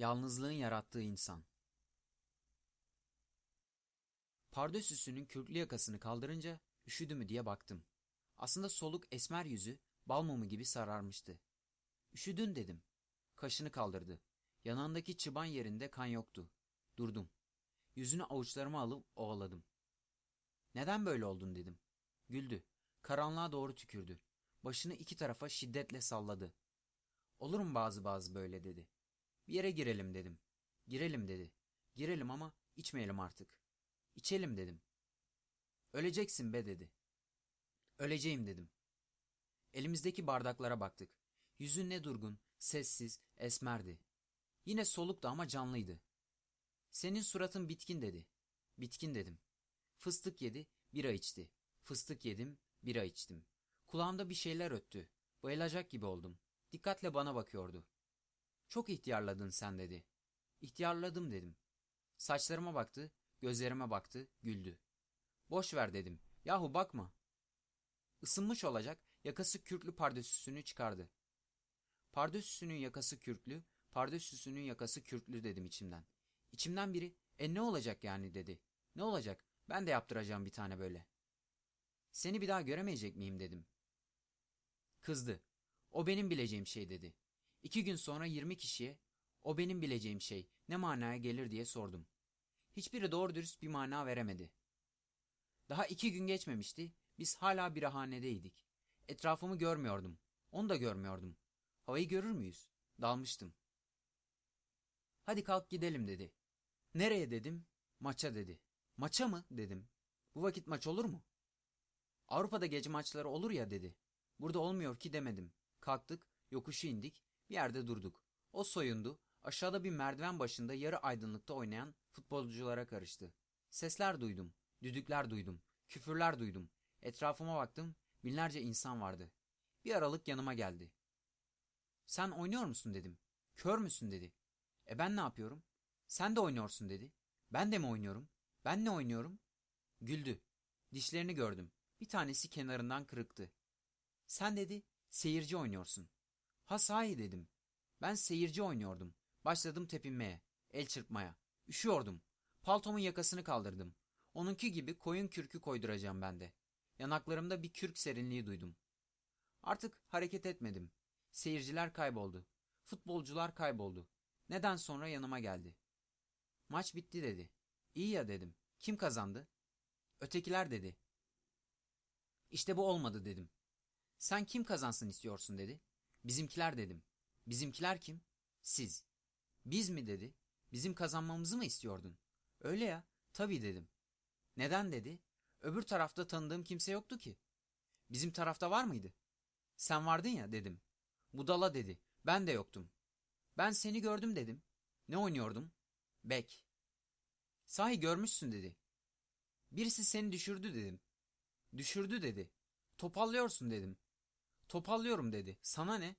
Yalnızlığın yarattığı insan. Pardösüsünün kürklü yakasını kaldırınca üşüdü mü diye baktım. Aslında soluk esmer yüzü bal mumu gibi sararmıştı. Üşüdün dedim. Kaşını kaldırdı. Yanağındaki çıban yerinde kan yoktu. Durdum. Yüzünü avuçlarıma alıp ovaladım. Neden böyle oldun dedim. Güldü. Karanlığa doğru tükürdü. Başını iki tarafa şiddetle salladı. Olur mu bazı bazı böyle dedi. Bir yere girelim dedim. Girelim dedi. Girelim ama içmeyelim artık. İçelim dedim. Öleceksin be dedi. Öleceğim dedim. Elimizdeki bardaklara baktık. Yüzü ne durgun, sessiz, esmerdi. Yine soluktu ama canlıydı. Senin suratın bitkin dedi. Bitkin dedim. Fıstık yedi, bira içti. Fıstık yedim, bira içtim. Kulağımda bir şeyler öttü. Bayılacak gibi oldum. Dikkatle bana bakıyordu. Çok ihtiyarladın sen dedi. İhtiyarladım dedim. Saçlarıma baktı, gözlerime baktı, güldü. Boş ver dedim. Yahu bakma. Isınmış olacak, yakası kürklü pardösüsünü çıkardı. Pardösüsünün yakası kürklü, pardösüsünün yakası kürklü dedim içimden. İçimden biri, e ne olacak yani dedi. Ne olacak, ben de yaptıracağım bir tane böyle. Seni bir daha göremeyecek miyim dedim. Kızdı. O benim bileceğim şey dedi. İki gün sonra yirmi kişiye o benim bileceğim şey ne manaya gelir diye sordum. Hiçbiri doğru dürüst bir mana veremedi. Daha iki gün geçmemişti, biz hala birahanedeydik. Etrafımı görmüyordum, onu da görmüyordum. Havayı görür müyüz? Dalmıştım. Hadi kalk gidelim dedi. Nereye dedim? Maça dedi. Maça mı dedim. Bu vakit maç olur mu? Avrupa'da gece maçları olur ya dedi. Burada olmuyor ki demedim. Kalktık, yokuşu indik, bir yerde durduk. O soyundu, aşağıda bir merdiven başında yarı aydınlıkta oynayan futbolculara karıştı. Sesler duydum, düdükler duydum, küfürler duydum. Etrafıma baktım, binlerce insan vardı. Bir aralık yanıma geldi. Sen oynuyor musun dedim. Kör müsün dedi. E ben ne yapıyorum? Sen de oynuyorsun dedi. Ben de mi oynuyorum? Ben ne oynuyorum? Güldü. Dişlerini gördüm. Bir tanesi kenarından kırıktı. Sen dedi, seyirci oynuyorsun. Ha sahi dedim. Ben seyirci oynuyordum. Başladım tepinmeye, el çırpmaya. Üşüyordum. Paltomun yakasını kaldırdım. Onunki gibi koyun kürkü koyduracağım ben de. Yanaklarımda bir kürk serinliği duydum. Artık hareket etmedim. Seyirciler kayboldu. Futbolcular kayboldu. Neden sonra yanıma geldi. Maç bitti dedi. İyi ya dedim. Kim kazandı? Ötekiler dedi. İşte bu olmadı dedim. Sen kim kazansın istiyorsun dedi. Bizimkiler dedim. Bizimkiler kim? Siz. Biz mi dedi. Bizim kazanmamızı mı istiyordun? Öyle ya. Tabii dedim. Neden dedi. Öbür tarafta tanıdığım kimse yoktu ki. Bizim tarafta var mıydı? Sen vardın ya dedim. Budala dedi. Ben de yoktum. Ben seni gördüm dedim. Ne oynuyordum? Bek. Sahi görmüşsün dedi. Birisi seni düşürdü dedim. Düşürdü dedi. Topallıyorsun dedim. Topallıyorum dedi. Sana ne?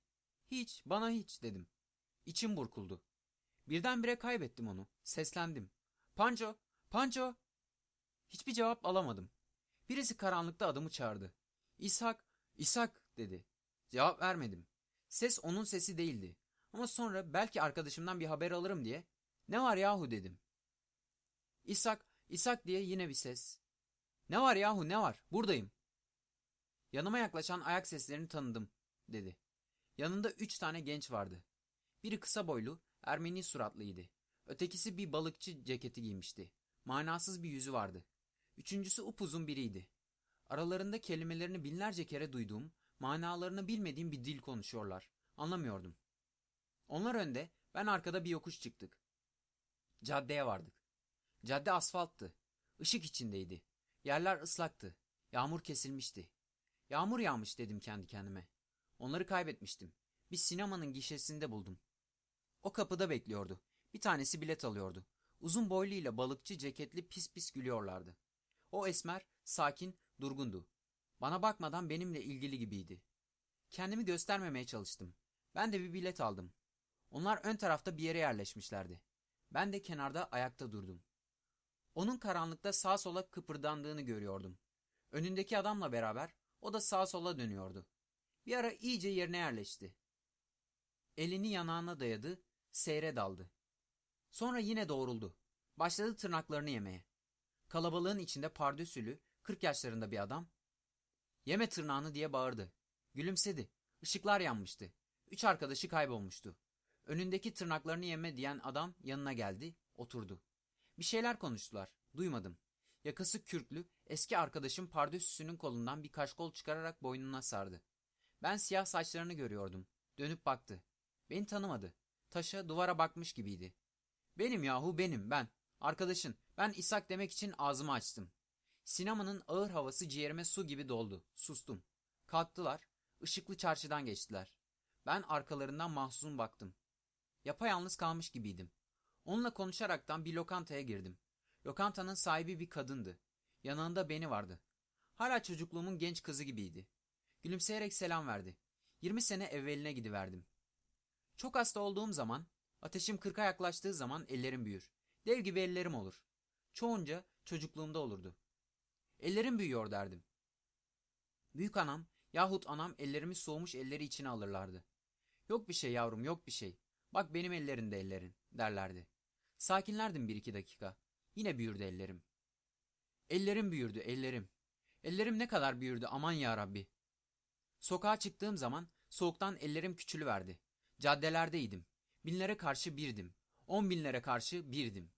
Hiç, bana hiç dedim. İçim burkuldu. Birdenbire kaybettim onu. Seslendim. Pancho, Pancho. Hiçbir cevap alamadım. Birisi karanlıkta adımı çağırdı. İshak, İshak dedi. Cevap vermedim. Ses onun sesi değildi. Ama sonra belki arkadaşımdan bir haber alırım diye ne var yahu dedim. İshak, İshak diye yine bir ses. Ne var yahu ne var buradayım. Yanıma yaklaşan ayak seslerini tanıdım dedi. Yanında üç tane genç vardı. Biri kısa boylu, Ermeni suratlıydı. Ötekisi bir balıkçı ceketi giymişti. Manasız bir yüzü vardı. Üçüncüsü upuzun biriydi. Aralarında kelimelerini binlerce kere duyduğum, manalarını bilmediğim bir dil konuşuyorlar. Anlamıyordum. Onlar önde, ben arkada bir yokuş çıktık. Caddeye vardık. Cadde asfalttı. Işık içindeydi. Yerler ıslaktı. Yağmur kesilmişti. Yağmur yağmış dedim kendi kendime. Onları kaybetmiştim. Bir sinemanın gişesinde buldum. O kapıda bekliyordu. Bir tanesi bilet alıyordu. Uzun boyluyla balıkçı ceketli pis pis gülüyorlardı. O esmer, sakin, durgundu. Bana bakmadan benimle ilgili gibiydi. Kendimi göstermemeye çalıştım. Ben de bir bilet aldım. Onlar ön tarafta bir yere yerleşmişlerdi. Ben de kenarda ayakta durdum. Onun karanlıkta sağ sola kıpırdandığını görüyordum. Önündeki adamla beraber o da sağa sola dönüyordu. Bir ara iyice yerine yerleşti. Elini yanağına dayadı, seyre daldı. Sonra yine doğruldu. Başladı tırnaklarını yemeye. Kalabalığın içinde pardösülü, 40 yaşlarında bir adam, yeme tırnağını diye bağırdı. Gülümsedi. Işıklar yanmıştı. Üç arkadaşı kaybolmuştu. Önündeki tırnaklarını yeme diyen adam yanına geldi, oturdu. Bir şeyler konuştular. Duymadım. Yakası kürklü, eski arkadaşım pardösüsünün kolundan bir kaşkol çıkararak boynuna sardı. Ben siyah saçlarını görüyordum. Dönüp baktı. Beni tanımadı. Taşa, duvara bakmış gibiydi. Benim yahu benim, ben. Arkadaşın, ben İshak demek için ağzımı açtım. Sinemanın ağır havası ciğerime su gibi doldu. Sustum. Kalktılar. Işıklı çarşıdan geçtiler. Ben arkalarından mahzun baktım. Yapayalnız kalmış gibiydim. Onunla konuşaraktan bir lokantaya girdim. Lokantanın sahibi bir kadındı. Yanında beni vardı. Hala çocukluğumun genç kızı gibiydi. Gülümseyerek selam verdi. 20 sene evveline gidiverdim. Çok hasta olduğum zaman, ateşim kırka yaklaştığı zaman ellerim büyür. Dev gibi ellerim olur. Çoğunca çocukluğumda olurdu. Ellerim büyüyor derdim. Büyük anam yahut anam ellerimi soğumuş elleri içine alırlardı. Yok bir şey yavrum yok bir şey. Bak benim ellerin de ellerin derlerdi. Sakinlerdim bir iki dakika. Yine büyürdü ellerim. Ellerim büyürdü ellerim. Ellerim ne kadar büyürdü aman ya Rabbi. Sokağa çıktığım zaman soğuktan ellerim küçülüverdi. Caddelerdeydim. Binlere karşı birdim. On binlere karşı birdim.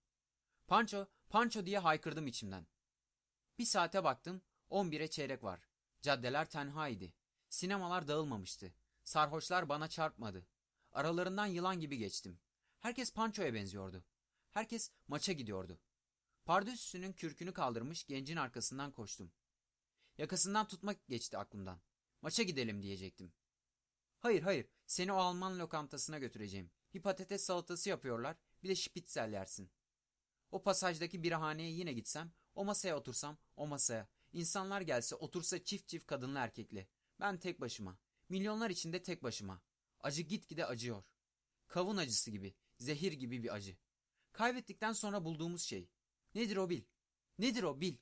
Panço, panço diye haykırdım içimden. Bir saate baktım, on bire çeyrek var. Caddeler tenhaydı. Sinemalar dağılmamıştı. Sarhoşlar bana çarpmadı. Aralarından yılan gibi geçtim. Herkes pançoya benziyordu. Herkes maça gidiyordu. Pardösüsünün kürkünü kaldırmış gencin arkasından koştum. Yakasından tutmak geçti aklımdan. Maça gidelim diyecektim. Hayır hayır seni o Alman lokantasına götüreceğim. Bir patates salatası yapıyorlar bir de şpitzel yersin. O pasajdaki birahaneye yine gitsem o masaya otursam o masaya. İnsanlar gelse otursa çift çift kadınlı erkekli. Ben tek başıma. Milyonlar içinde tek başıma. Acı gitgide acıyor. Kavun acısı gibi, zehir gibi bir acı. Kaybettikten sonra bulduğumuz şey. Nedir o bil? Nedir o bil?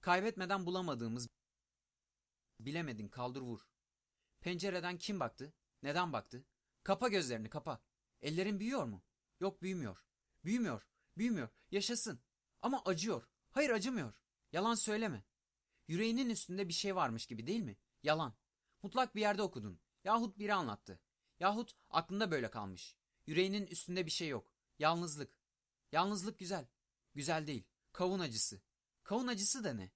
Kaybetmeden bulamadığımız bilemedin kaldır vur. Pencereden kim baktı? Neden baktı? Kapa gözlerini kapa. Ellerin büyüyor mu? Yok büyümüyor. Büyümüyor. Büyümüyor. Yaşasın. Ama acıyor. Hayır acımıyor. Yalan söyleme. Yüreğinin üstünde bir şey varmış gibi değil mi? Yalan. Mutlak bir yerde okudun. Yahut biri anlattı. Yahut aklında böyle kalmış. Yüreğinin üstünde bir şey yok. Yalnızlık. Yalnızlık güzel. Güzel değil. Kavun acısı. Kavun acısı da ne?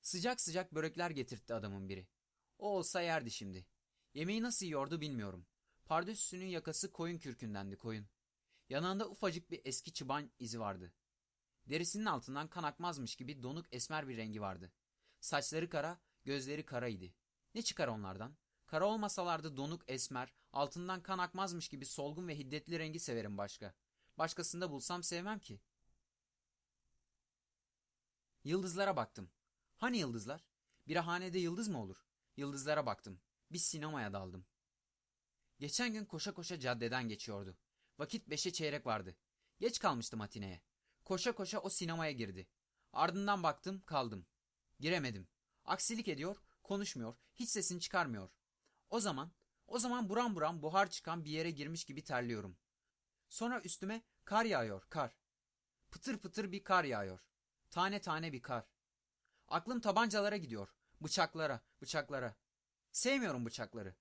Sıcak sıcak börekler getirtti adamın biri. O olsa yerdi şimdi. Yemeği nasıl yiyordu bilmiyorum. Pardösüsünün yakası koyun kürkündendi koyun. Yanağında ufacık bir eski çıban izi vardı. Derisinin altından kan akmazmış gibi donuk esmer bir rengi vardı. Saçları kara, gözleri karaydı. Ne çıkar onlardan? Kara olmasalardı donuk esmer, altından kan akmazmış gibi solgun ve hiddetli rengi severim başka. Başkasında bulsam sevmem ki. Yıldızlara baktım. Hani yıldızlar? Birahanede yıldız mı olur? Yıldızlara baktım. Bir sinemaya daldım. Geçen gün koşa koşa caddeden geçiyordu. Vakit beşe çeyrek vardı. Geç kalmıştım matineye. Koşa koşa o sinemaya girdi. Ardından baktım kaldım. Giremedim. Aksilik ediyor, konuşmuyor, hiç sesini çıkarmıyor. O zaman, o zaman buram buram buhar çıkan bir yere girmiş gibi terliyorum. Sonra üstüme kar yağıyor, kar. Pıtır pıtır bir kar yağıyor. Tane tane bir kar. Aklım tabancalara gidiyor. Bıçaklara, bıçaklara. Sevmiyorum bıçakları.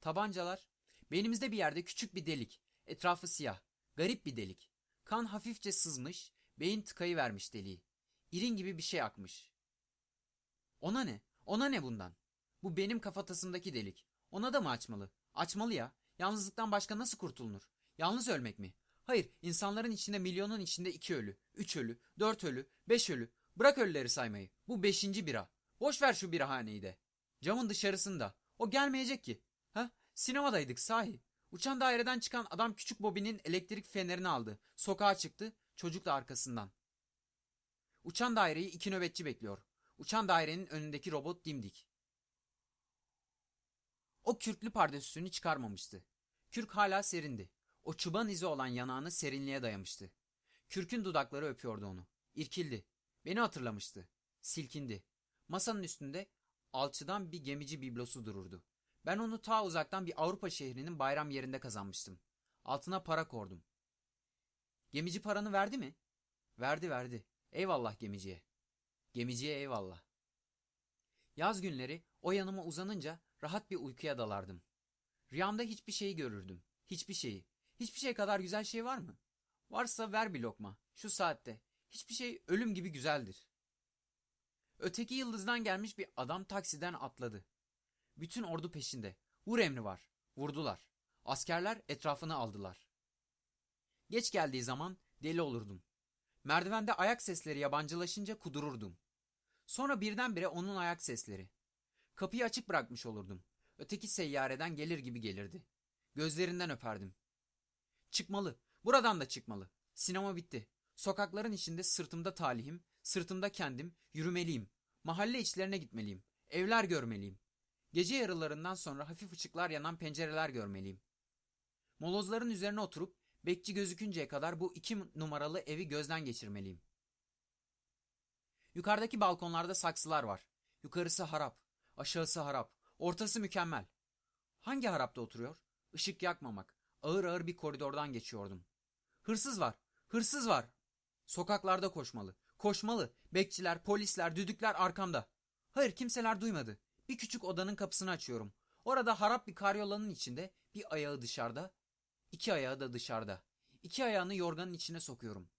Tabancalar. Beynimizde bir yerde küçük bir delik. Etrafı siyah. Garip bir delik. Kan hafifçe sızmış, beyin tıkayı vermiş deliği. İrin gibi bir şey akmış. Ona ne? Ona ne bundan? Bu benim kafatasındaki delik. Ona da mı açmalı? Açmalı ya. Yalnızlıktan başka nasıl kurtulunur? Yalnız ölmek mi? Hayır, insanların içinde milyonun içinde iki ölü, üç ölü, dört ölü, beş ölü. Bırak ölüleri saymayı. Bu beşinci bira. Boş ver şu birahaneyi de. Camın dışarısında. O gelmeyecek ki. Ha? Sinemadaydık sahi. Uçan daireden çıkan adam küçük Bobby'nin elektrik fenerini aldı. Sokağa çıktı. Çocuk da arkasından. Uçan daireyi iki nöbetçi bekliyor. Uçan dairenin önündeki robot dimdik. O kürklü pardesüsünü çıkarmamıştı. Kürk hala serindi. O çuban izi olan yanağını serinliğe dayamıştı. Kürkün dudakları öpüyordu onu. İrkildi. Beni hatırlamıştı. Silkindi. Masanın üstünde alçıdan bir gemici biblosu dururdu. Ben onu ta uzaktan bir Avrupa şehrinin bayram yerinde kazanmıştım. Altına para kordum. Gemici paranı verdi mi? Verdi verdi. Eyvallah gemiciye. Gemiciye eyvallah. Yaz günleri o yanıma uzanınca rahat bir uykuya dalardım. Rüyamda hiçbir şeyi görürdüm. Hiçbir şeyi. Hiçbir şey kadar güzel şey var mı? Varsa ver bir lokma. Şu saatte. Hiçbir şey ölüm gibi güzeldir. Öteki yıldızdan gelmiş bir adam taksiden atladı. Bütün ordu peşinde. Vur emri var. Vurdular. Askerler etrafını aldılar. Geç geldiği zaman deli olurdum. Merdivende ayak sesleri yabancılaşınca kudururdum. Sonra birdenbire onun ayak sesleri. Kapıyı açık bırakmış olurdum. Öteki seyyareden gelir gibi gelirdi. Gözlerinden öperdim. Çıkmalı. Buradan da çıkmalı. Sinema bitti. Sokakların içinde sırtımda talihim, sırtımda kendim, yürümeliyim. Mahalle içlerine gitmeliyim. Evler görmeliyim. Gece yarılarından sonra hafif ışıklar yanan pencereler görmeliyim. Molozların üzerine oturup bekçi gözükünceye kadar bu iki numaralı evi gözden geçirmeliyim. Yukarıdaki balkonlarda saksılar var. Yukarısı harap, aşağısı harap, ortası mükemmel. Hangi harapta oturuyor? Işık yakmamak. Ağır ağır bir koridordan geçiyordum. Hırsız var, hırsız var. Sokaklarda koşmalı, koşmalı. Bekçiler, polisler, düdükler arkamda. Hayır kimseler duymadı. Bir küçük odanın kapısını açıyorum. Orada harap bir karyolanın içinde bir ayağı dışarıda, iki ayağı da dışarıda. İki ayağını yorganın içine sokuyorum.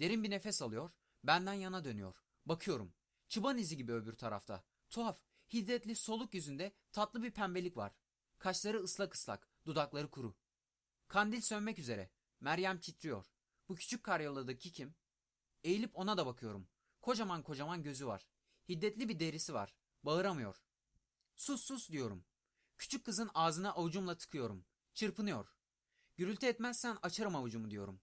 Derin bir nefes alıyor, benden yana dönüyor. Bakıyorum. Çıban izi gibi öbür tarafta. Tuhaf, hiddetli soluk yüzünde tatlı bir pembelik var. Kaşları ıslak ıslak, dudakları kuru. Kandil sönmek üzere. Meryem titriyor. Bu küçük karyoladaki kim? Eğilip ona da bakıyorum. Kocaman kocaman gözü var. Hiddetli bir derisi var. Bağıramıyor. Sus sus diyorum. Küçük kızın ağzına avucumla tıkıyorum. Çırpınıyor. Gürültü etmezsen açarım avucumu diyorum.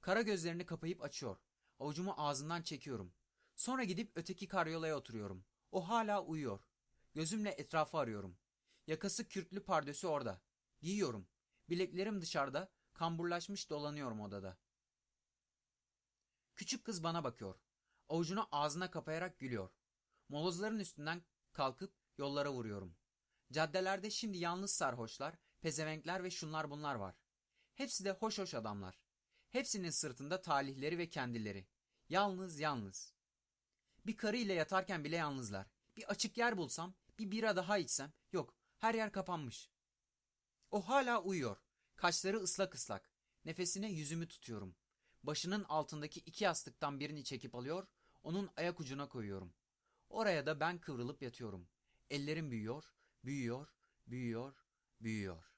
Kara gözlerini kapayıp açıyor. Avucumu ağzından çekiyorum. Sonra gidip öteki karyolaya oturuyorum. O hala uyuyor. Gözümle etrafı arıyorum. Yakası kürklü pardösü orada. Giyiyorum. Bileklerim dışarıda, kamburlaşmış dolanıyorum odada. Küçük kız bana bakıyor. Avucunu ağzına kapayarak gülüyor. Molozların üstünden kalkıp yollara vuruyorum. Caddelerde şimdi yalnız sarhoşlar, pezevenkler ve şunlar bunlar var. Hepsi de hoş hoş adamlar. Hepsinin sırtında talihleri ve kendileri. Yalnız yalnız. Bir karı ile yatarken bile yalnızlar. Bir açık yer bulsam, bir bira daha içsem, yok, her yer kapanmış. O hala uyuyor. Kaşları ıslak ıslak. Nefesine yüzümü tutuyorum. Başının altındaki iki yastıktan birini çekip alıyor, onun ayak ucuna koyuyorum. Oraya da ben kıvrılıp yatıyorum. Ellerim büyüyor, büyüyor, büyüyor, büyüyor.